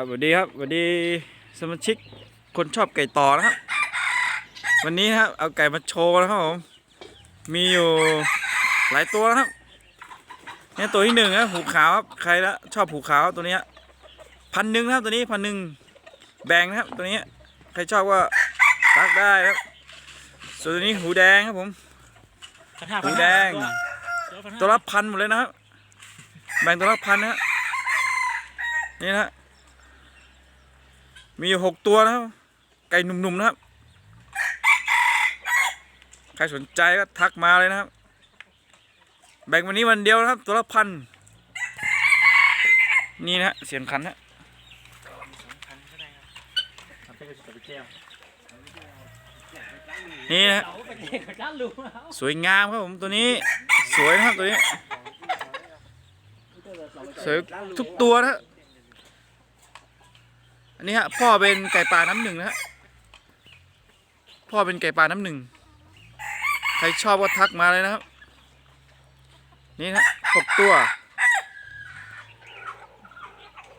ครับสวัสดีครับสวัสดีสมาชิกคนชอบไก่ต่อนะครับ วันนี้นะครับเอาไก่มาโชว์นะครับผมมีอยู่หลายตัวนะครับเนี่ยตัวที่หนึ่งนะหูขาวครับใครละชอบหูขาวตัวเนี้ยพันหนึ่งนะครับตัวนี้พันหนึ่งแบ่งนะครับตัวนี้ใครชอบก็ตักได้ครับส่วนตัวนี้หูแดงครับผมพันห้าหูแดง ตัตัววละละพันหมดเลยนะครับแบ่งตัวละพันนะฮะนี่นะฮะ มีอยู่หกตัวนะครับ ไก่หนุ่มๆนะครับ ใครสนใจก็ทักมาเลยนะครับ แบ่งวันนี้วันเดียวนะครับ ตัวละพัน นี่นะเสียงคันฮะนี่นะสวยงามครับผมตัวนี้ สวยนะครับตัวนี้ สวยทุกตัวนะ อันนี้ฮะพ่อเป็นไก่ป่าน้ำหนึ่งนะฮะพ่อเป็นไก่ป่าน้ำหนึ่งใครชอบก็ทักมาเลยนะครับ นี่นะหกตัว